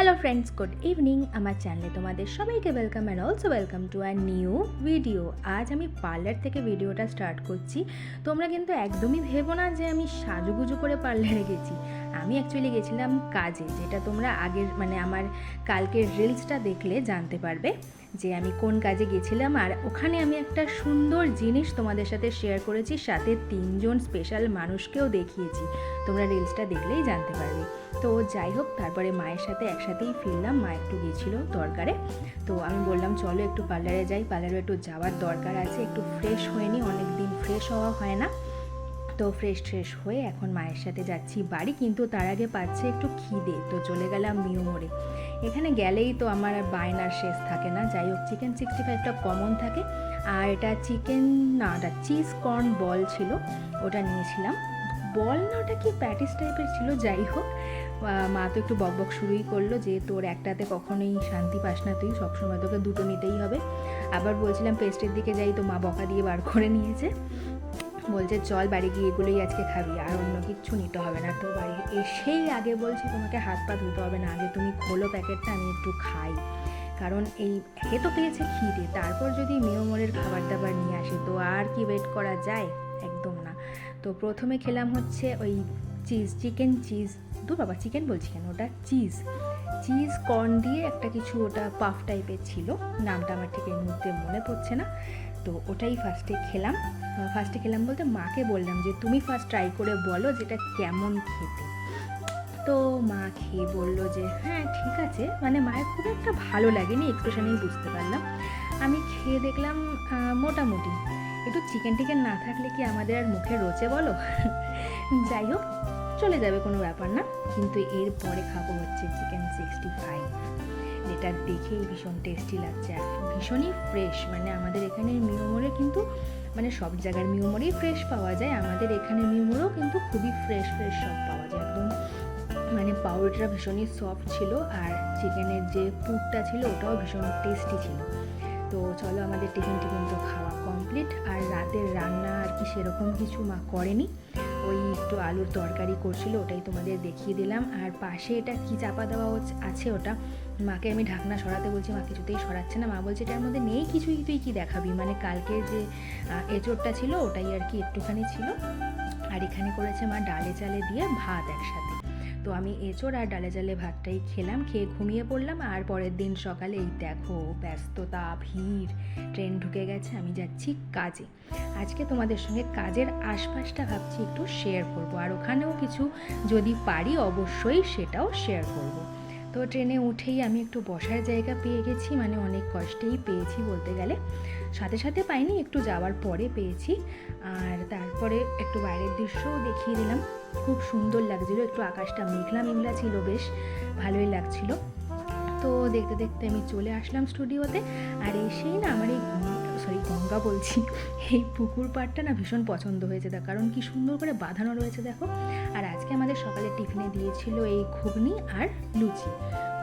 Hello friends good evening আমার চ্যানেলে তোমাদের সবাইকে welcome and also welcome to our new video আজ আমি পার্লার থেকে ভিডিওটা স্টার্ট করছি। তোমরা কিন্তু একদমই ভেবো না যে আমি সাজুগুজু করে পার্লারে গেছি। আমি অ্যাকচুয়ালি গেছিলাম কাজে, যেটা তোমরা আগের মানে আমার কালকের রিলসটা দেখলে জানতে পারবে যে আমি কোন কাজে গেছিলাম। আর ওখানে আমি একটা সুন্দর জিনিস তোমাদের সাথে শেয়ার করেছি, সাথে তিনজন স্পেশাল মানুষকেও দেখিয়েছি। তোমরা রিলসটা দেখলেই জানতে পারবে। তো যাই হোক, তারপরে মায়ের সাথে একসাথেই ফিরলাম, মা একটু গেছিল দরকারে। তো আমি বললাম, চলো একটু পার্লারে যাই, পার্লারে একটু যাওয়ার দরকার আছে, একটু ফ্রেশ হয়ে নি অনেক দিন ফ্রেশ হওয়া হয় না। তো ফ্রেশ ফ্রেশ হয়ে এখন মায়ের সাথে যাচ্ছি বাড়ি, কিন্তু তার আগে পাচ্ছে একটু খিদে, তো চলে গেলাম মিউ মোড়ে। এখানে গেলেই তো আমার বায়নার শেষ থাকে না, যাই হোক চিকেন সিক্সটি ফাইভটা কমন থাকে। আর এটা চিকেন না ওটা চিজ কর্ন বল ছিল, ওটা নিয়েছিলাম। বল না, ওটা কি প্যাটিস টাইপের ছিল, যাই হোক মা তো একটু বকবক শুরুই করল যে তোর একটাতে কখনোই শান্তি পাস না তুই, সবসময় তোকে দুটো নিতেই হবে। আবার বলছিলাম পেস্টের দিকে যাই, তো মা বকা দিয়ে বার করে নিয়েছে। বলছে, চল বাড়ি গিয়ে এগুলোই আজকে খাবি, আর অন্য কিচ্ছু নিতে হবে না। তো বাড়ি এসেই আগে বলছে, তোমাকে হাত পা ধুতে হবে না, আগে তুমি খোলো প্যাকেটটা, আমি একটু খাই। কারণ এই একে তো পেয়েছে খিদে, তারপর যদি মেয়মোরের খাবার দাবার নিয়ে আসে, তো আর কি ওয়েট করা যায়? একদম না। তো প্রথমে খেলাম হচ্ছে ওই চিজ চিকেন চিজ দু বাবা চিকেন বলছি কেন? ওটা চিজ চিজ কর্ন দিয়ে একটা কিছু ওটা পাফ টাইপের ছিল, নামটা আমার ঠিক এই মুহূর্তে মনে পড়ছে না। তো ওটাই ফার্স্টে খেলাম। ফার্স্টে খেলাম বলতে মাকে বললাম যে, তুমি ফার্স্ট ট্রাই করে বলো যেটা কেমন খেতে। তো মা খেয়ে বলল যে হ্যাঁ ঠিক আছে। মানে মায়ের খুব একটা ভালো লাগেনি এক্সপ্রেশনেই বুঝতে পারলাম। আমি খেয়ে দেখলাম মোটামুটি। একটু চিকেন টিকেন না থাকলে কি আমাদের আর মুখে রোচে বলো? যাই হোক, চলে যাবে কোনো ব্যাপার না। কিন্তু এরপরে খাব হচ্ছে চিকেন সিক্সটি ফাইভ যেটা দেখেই ভীষণ টেস্টি লাগছে আর ভীষণই ফ্রেশ মানে আমাদের এখানে মিউমোরে কিন্তু মানে সব জায়গার মিউমোরেই ফ্রেশ পাওয়া যায়, আমাদের এখানে মিউমোরেও কিন্তু খুবই ফ্রেশ ফ্রেশ সব পাওয়া যায়। একদম মানে পাউরুটিটা ভীষণই সফট ছিল আর চিকেনের যে পুরটা ছিল ওটাও ভীষণ টেস্টি ছিল। তো চলো আমাদের টিফিন টিফিন তো খাওয়া কমপ্লিট আর রাতের রান্না আর কি সেরকম কিছু মা করেনি। ওই একটু আলুর তরকারি করছিল, ওটাই তোমাদের দেখিয়ে দিলাম। আর পাশে এটা কি চাপা দেওয়া আছে ওটা। মাকে আমি ঢাকনা সরাতে বলছি, মা কিছুতেই সরাচ্ছে না। মা বলছে, এটার মধ্যে নেই কিছুই, তুই কি দেখাবি? মানে কালকে যে এঁচোড়টা ছিল, ওটাই আর কি একটুখানি ছিল। আর এখানে করেছে মা ডালে চালে দিয়ে ভাত একসাথে। তো আমি এঁচড় আর ডালে জালে ভাতটাই খেলাম, খেয়ে ঘুমিয়ে পড়লাম আর পরের দিন সকালে এই দেখো ব্যস্ততা, ভিড়, ট্রেন ঢুকে গেছে, আমি যাচ্ছি কাজে। আজকে তোমাদের সঙ্গে কাজের আশপাশটা ভাবছি একটু শেয়ার করব, আর ওখানেও কিছু যদি পারি অবশ্যই সেটাও শেয়ার করব। তো ট্রেনে উঠেই আমি একটু বসার জায়গা পেয়ে গেছি মানে অনেক কষ্টেই পেয়েছি বলতে গেলে। সাথে সাথে পাইনি, একটু যাওয়ার পরে পেয়েছি। আর তারপরে একটু বাইরের দৃশ্যও দেখিয়ে দিলাম। খুব সুন্দর লাগছিল, একটু আকাশটা মেঘলা মেঘলা ছিল বেশ, ভালোই লাগছিল। তো দেখতে দেখতে আমি চলে আসলাম স্টুডিওতে, আর এসেই না আমার এই সরি গঙ্গা বলছি, এই পুকুর পাড়টা না ভীষণ পছন্দ হয়েছে কারণ কি সুন্দর করে বাঁধানো রয়েছে দেখো। আর আজকে আমাদের সকালে টিফিনে দিয়েছিল এই ঘুগনি আর লুচি।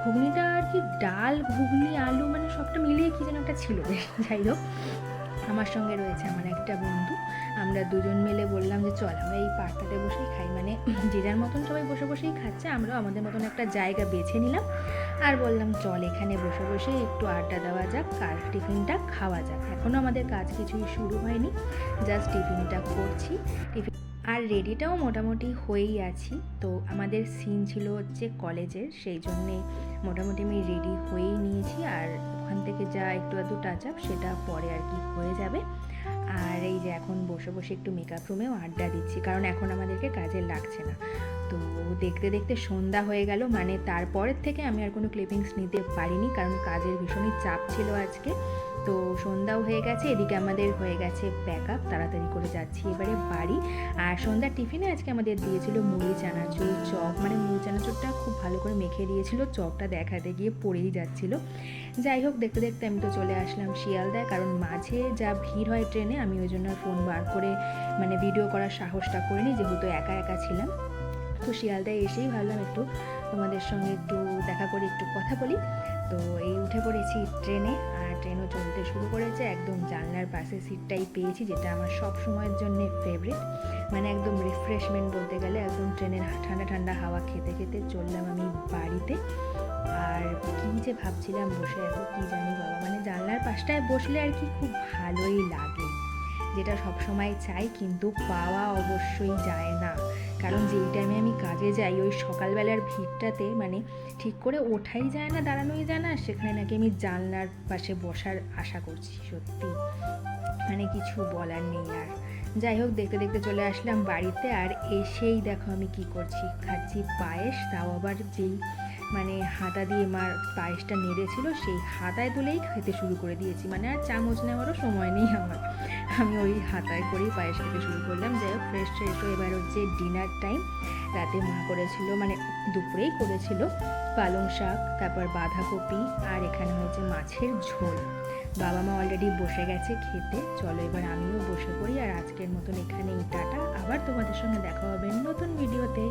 ঘুগনিটা আর কি ডাল, ঘুগনি, আলু মানে সবটা মিলিয়ে কি যেন একটা ছিল। যাই হোক, আমার সঙ্গে রয়েছে আমার একটা বন্ধু। আমরা দুজন মিলে বললাম যে, চল আমরা এই পার্কটাতে বসেই খাই। মানে যে যার মতন সবাই বসে বসেই খাচ্ছে, আমরাও আমাদের মতন একটা জায়গা বেছে নিলাম। আর বললাম, চল এখানে বসে বসে একটু আড্ডা দেওয়া যাক, কার টিফিনটা খাওয়া যাক? এখনও আমাদের কাজ কিছুই শুরু হয়নি, জাস্ট টিফিনটা করছি। টিফিন আর রেডিটাও মোটামুটি হয়েই আছি। তো আমাদের সিন ছিল হচ্ছে কলেজের, সেই জন্যে মোটামুটি আমি রেডি হয়েই নিয়েছি। আর ওখান থেকে যা একটু আধটু টাচ আপ সেটা পরে আর কি হয়ে যাবে। আর এই যে এখন বসে বসে একটু মেকআপ রুমেও আড্ডা দিচ্ছি, কারণ এখন আমাদেরকে কাজে লাগছে না। তো দেখতে দেখতে সন্ধ্যা হয়ে গেল মানে তারপরের থেকে আমি আর কোনো ক্লিপিংস নিতে পারিনি, কারণ কাজের ভীষণই চাপ ছিল আজকে। তো সন্ধ্যাও হয়ে গেছে, এদিকে আমাদের হয়ে গেছে প্যাক আপ তাড়াতাড়ি করে যাচ্ছি এবারে বাড়ি। আর সন্ধ্যার টিফিনে আজকে আমাদের দিয়েছিল মুড়ি, চানাচুর, চপ মানে মুড়ি, চানাচুরটা খুব ভালো করে মেখে দিয়েছিল, চপটা দেখাতে গিয়ে পড়েই যাচ্ছিল। যাই হোক, দেখতে দেখতে আমি তো চলে আসলাম শিয়ালদায়, কারণ মাঝে যা ভিড় হয় ট্রেনে আমি ওই জন্য ফোন বার করে মানে ভিডিও করার সাহসটা করিনি, যেহেতু একা একা ছিলাম। তো শিয়ালদায় এসেই ভাবলাম একটু তোমাদের সঙ্গে একটু দেখা করে একটু কথা বলি। তো এই উঠে পড়েছি ট্রেনে, আর ট্রেনও চলতে শুরু করেছে, একদম জানলার পাশে সিটটাই পেয়েছি, যেটা আমার সব সময়ের জন্য ফেভারিট মানে একদম রিফ্রেশমেন্ট বলতে গেলে, একদম ট্রেনের ঠান্ডা ঠান্ডা হাওয়া খেতে খেতে চললাম আমি বাড়িতে। আর কী যে ভাবছিলাম বসে এত কী জানি বাবা মানে জানলার পাশটায় বসলে আর কি খুব ভালোই লাগে। যেটা সবসময় চাই কিন্তু পাওয়া অবশ্যই যায় না। কারণ যেই টাইমে আমি কাজে যাই ওই সকালবেলার ভিড়টাতে মানে ঠিক করে ওঠাই যায় না দাঁড়ানোই যায় না সেখানে নাকি আমি জানলার পাশে বসার আশা করছি সত্যি। মানে কিছু বলার নেই আর। যাই হোক দেখতে দেখতে চলে আসলাম বাড়িতে আর এসেই দেখো আমি কি করছি। খাচ্ছি পায়েস তাও আবার যেই মানে হাতা দিয়ে মার পায়েসটা নেড়েছিল, সেই হাতায় তুলেই খেতে শুরু করে দিয়েছি। মানে আর চামচ নেওয়ারও সময় নেই আমার। আমি ওই হাতায় করেই পায়েস খেতে শুরু করলাম। যাই হোক ফ্রেশ ফ্রেশ এবার হচ্ছে ডিনার টাইম রাতে মা করেছিল মানে দুপুরেই করেছিল পালং শাক, তারপর বাঁধাকপি, আর এখানে হচ্ছে মাছের ঝোল। বাবা মা অলরেডি বসে গেছে খেতে। চলো এবার আমিও বসে পড়ি, আর আজকের মতন এখানেই টাটা। আবার তোমাদের সঙ্গে দেখা হবে নতুন ভিডিওতে